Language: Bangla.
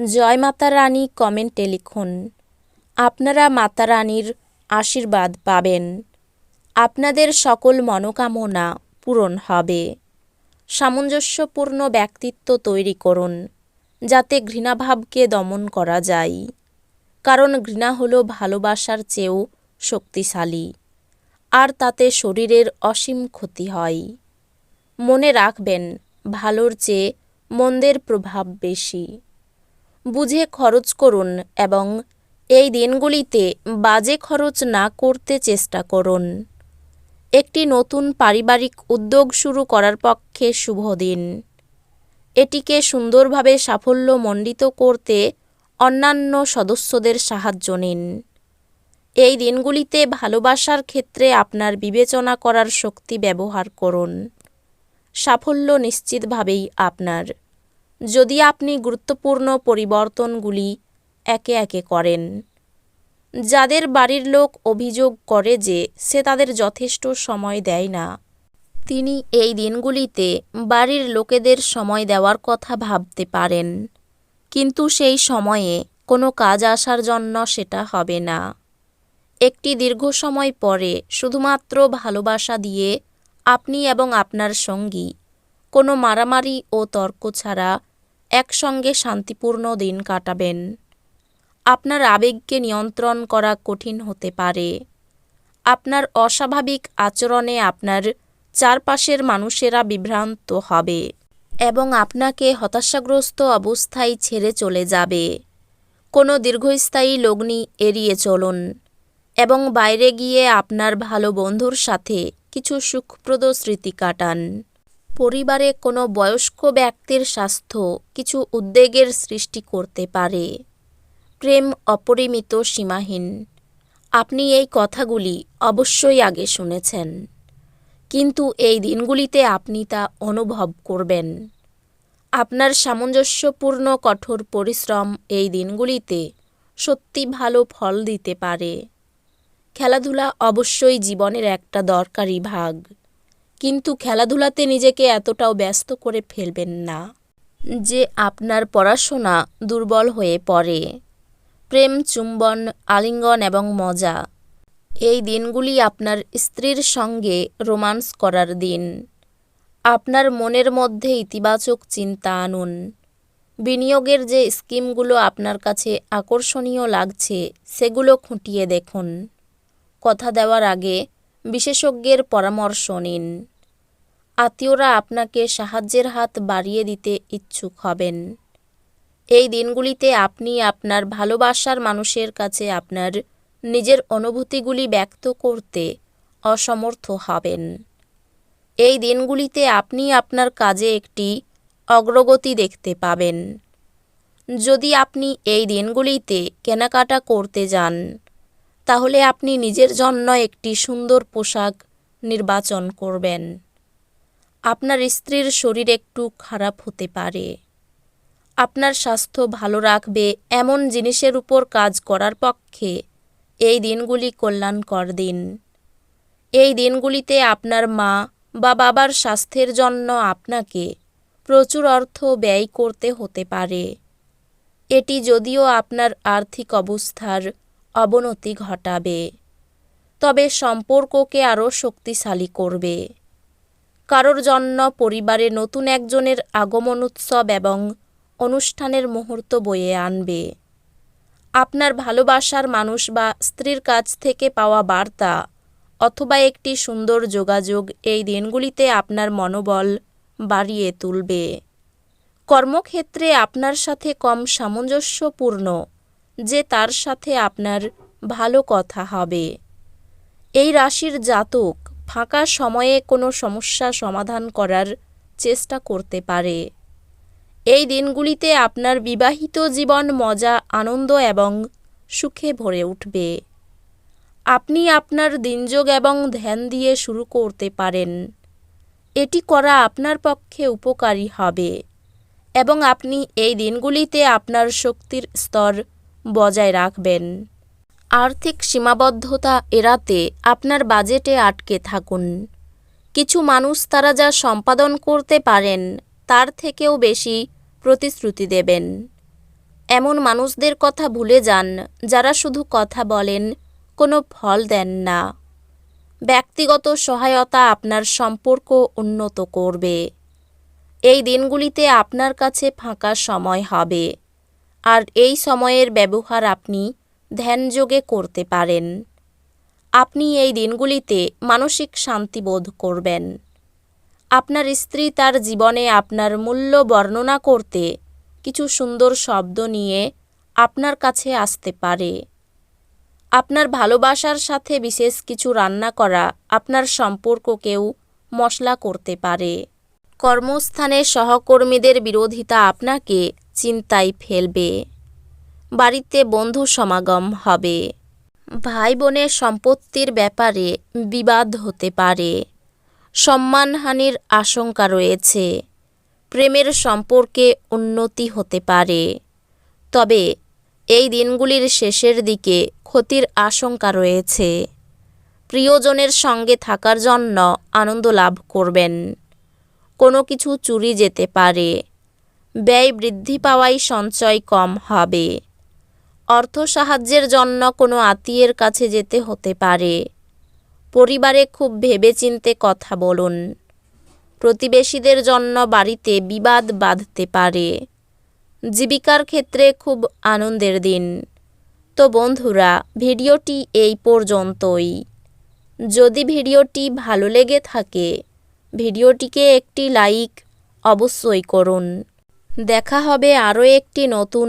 জয় মাতা রানী কমেন্টে লিখুন, আপনারা মাতা রানীর আশীর্বাদ পাবেন। আপনাদের সকল মনোকামনা পূরণ হবে। সামঞ্জস্যপূর্ণ ব্যক্তিত্ব তৈরি করুন, যাতে ঘৃণাভাবকে দমন করা যায়। কারণ ঘৃণা হলো ভালোবাসার চেয়েও শক্তিশালী, আর তাতে শরীরের অসীম ক্ষতি হয়। মনে রাখবেন, ভালোর চেয়ে মন্দের প্রভাব বেশি। বুঝে খরচ করুন এবং এই দিনগুলিতে বাজে খরচ না করতে চেষ্টা করুন। একটি নতুন পারিবারিক উদ্যোগ শুরু করার পক্ষে শুভ দিন। এটিকে সুন্দরভাবে সাফল্য মণ্ডিত করতে অন্যান্য সদস্যদের সাহায্য নিন। এই দিনগুলিতে ভালোবাসার ক্ষেত্রে আপনার বিবেচনা করার শক্তি ব্যবহার করুন। সাফল্য নিশ্চিতভাবেই আপনার। যদি আপনি গুরুত্বপূর্ণ পরিবর্তনগুলি একে একে করেন। যাদের বাড়ির লোক অভিযোগ করে যে সে তাদের যথেষ্ট সময় দেয় না। তিনি এই দিনগুলিতে বাড়ির লোকেদের সময় দেওয়ার কথা ভাবতে পারেন, কিন্তু সেই সময়ে কোনো কাজ আসার জন্য সেটা হবে না। একটি দীর্ঘ সময় পরে শুধুমাত্র ভালোবাসা দিয়ে আপনি এবং আপনার সঙ্গী কোনো মারামারি ও তর্ক ছাড়া একসঙ্গে শান্তিপূর্ণ দিন কাটাবেন। আপনার আবেগকে নিয়ন্ত্রণ করা কঠিন হতে পারে। আপনার অস্বাভাবিক আচরণে আপনার চারপাশের মানুষেরা বিভ্রান্ত হবে এবং আপনাকে হতাশাগ্রস্ত অবস্থায় ছেড়ে চলে যাবে। কোনো দীর্ঘস্থায়ী লগ্নি এড়িয়ে চলুন এবং বাইরে গিয়ে আপনার ভালো বন্ধুর সাথে কিছু সুখপ্রদ স্মৃতি কাটান। পরিবারে কোনো বয়স্ক ব্যক্তির স্বাস্থ্য কিছু উদ্বেগের সৃষ্টি করতে পারে। প্রেম অপরিমিত সীমাহীন। আপনি এই কথাগুলি অবশ্যই আগে শুনেছেন। কিন্তু এই দিনগুলিতে আপনি তা অনুভব করবেন। আপনার সামঞ্জস্যপূর্ণ কঠোর পরিশ্রম এই দিনগুলিতে সত্যি ভালো ফল দিতে পারে। খেলাধুলা অবশ্যই জীবনের একটা দরকারি ভাগ। কিন্তু খেলাধুলাতে নিজেকে এতটাও ব্যস্ত করে ফেলবেন না যে আপনার পড়াশোনা দুর্বল হয়ে পড়ে। প্রেম, চুম্বন, আলিঙ্গন এবং মজা, এই দিনগুলি আপনার স্ত্রীর সঙ্গে রোমান্স করার দিন। আপনার মনের মধ্যে ইতিবাচক চিন্তা আনুন। বিনিয়োগের যে স্কিমগুলো আপনার কাছে আকর্ষণীয় লাগছে, সেগুলো খুঁটিয়ে দেখুন। কথা দেওয়ার আগে বিশেষজ্ঞের পরামর্শ নিন। আত্মীয়রা আপনাকে সাহায্যের হাত বাড়িয়ে দিতে ইচ্ছুক হবেন। এই দিনগুলিতে আপনি আপনার ভালোবাসার মানুষের কাছে আপনার নিজের অনুভূতিগুলি ব্যক্ত করতে অসমর্থ হবেন। এই দিনগুলিতে আপনি আপনার কাজে একটি অগ্রগতি দেখতে পাবেন। যদি আপনি এই দিনগুলিতে কেনাকাটা করতে যান, তাহলে আপনি নিজের জন্য একটি সুন্দর পোশাক নির্বাচন করবেন। আপনার স্ত্রীর শরীর একটু খারাপ হতে পারে। আপনার স্বাস্থ্য ভালো রাখবে এমন জিনিসের উপর কাজ করার পক্ষে এই দিনগুলি কল্যাণকর দিন। এই দিনগুলিতে আপনার মা বা বাবার স্বাস্থ্যের জন্য আপনাকে প্রচুর অর্থ ব্যয় করতে হতে পারে। এটি যদিও আপনার আর্থিক অবস্থার অবনতি ঘটাবে, তবে সম্পর্ককে আরও শক্তিশালী করবে। কারোর জন্য পরিবারে নতুন একজনের আগমন উৎসব এবং অনুষ্ঠানের মুহূর্ত বয়ে আনবে। আপনার ভালোবাসার মানুষ বা স্ত্রীর কাছ থেকে পাওয়া বার্তা অথবা একটি সুন্দর যোগাযোগ এই দিনগুলিতে আপনার মনোবল বাড়িয়ে তুলবে। কর্মক্ষেত্রে আপনার সাথে কম সামঞ্জস্যপূর্ণ যে তার সাথে আপনার ভালো কথা হবে। এই রাশির জাতক ফাঁকা সময়ে কোনো সমস্যা সমাধান করার চেষ্টা করতে পারে। এই দিনগুলিতে আপনার বিবাহিত জীবন মজা, আনন্দ এবং সুখে ভরে উঠবে। আপনি আপনার দিনযোগ এবং ধ্যান দিয়ে শুরু করতে পারেন। এটি করা আপনার পক্ষে উপকারী হবে এবং আপনি এই দিনগুলিতে আপনার শক্তির স্তর বজায় রাখবেন। আর্থিক সীমাবদ্ধতা এড়াতে আপনার বাজেটে আটকে থাকুন। কিছু মানুষ তারা যা সম্পাদন করতে পারেন, তার থেকেও বেশি প্রতিশ্রুতি দেবেন। এমন মানুষদের কথা ভুলে যান, যারা শুধু কথা বলেন, কোনো ফল দেন না। ব্যক্তিগত সহায়তা আপনার সম্পর্ক উন্নত করবে। এই দিনগুলিতে আপনার কাছে ফাঁকা সময় হবে। আর এই সময়ের ব্যবহার আপনি ধ্যানযোগে করতে পারেন। আপনি এই দিনগুলিতে মানসিক শান্তি বোধ করবেন। আপনার স্ত্রী তার জীবনে আপনার মূল্য বর্ণনা করতে কিছু সুন্দর শব্দ নিয়ে আপনার কাছে আসতে পারে। আপনার ভালোবাসার সাথে বিশেষ কিছু রান্না করা আপনার সম্পর্ককেও মশলা করতে পারে। কর্মস্থানে সহকর্মীদের বিরোধিতা আপনাকে চিন্তায় ফেলবে। বাড়িতে বন্ধু সমাগম হবে। ভাই বোনের সম্পত্তির ব্যাপারে বিবাদ হতে পারে। সম্মানহানির আশঙ্কা রয়েছে। প্রেমের সম্পর্কে উন্নতি হতে পারে। তবে এই দিনগুলির শেষের দিকে ক্ষতির আশঙ্কা রয়েছে। প্রিয়জনের সঙ্গে থাকার জন্য আনন্দ লাভ করবেন। কোনো কিছু চুরি যেতে পারে। ব্যয় বৃদ্ধি পাওয়ায় সঞ্চয় কম হবে। অর্থ সাহায্যের জন্য কোনো আত্মীয়ের কাছে যেতে হতে পারে। পরিবারে খুব ভেবেচিন্তে কথা বলুন। প্রতিবেশীদের জন্য বাড়িতে বিবাদ বাঁধতে পারে। জীবিকার ক্ষেত্রে খুব আনন্দের দিন। তো বন্ধুরা, ভিডিওটি এই পর্যন্তই। যদি ভিডিওটি ভালো লেগে থাকে, ভিডিওটিকে একটি লাইক অবশ্যই করুন। দেখা হবে আরও একটি নতুন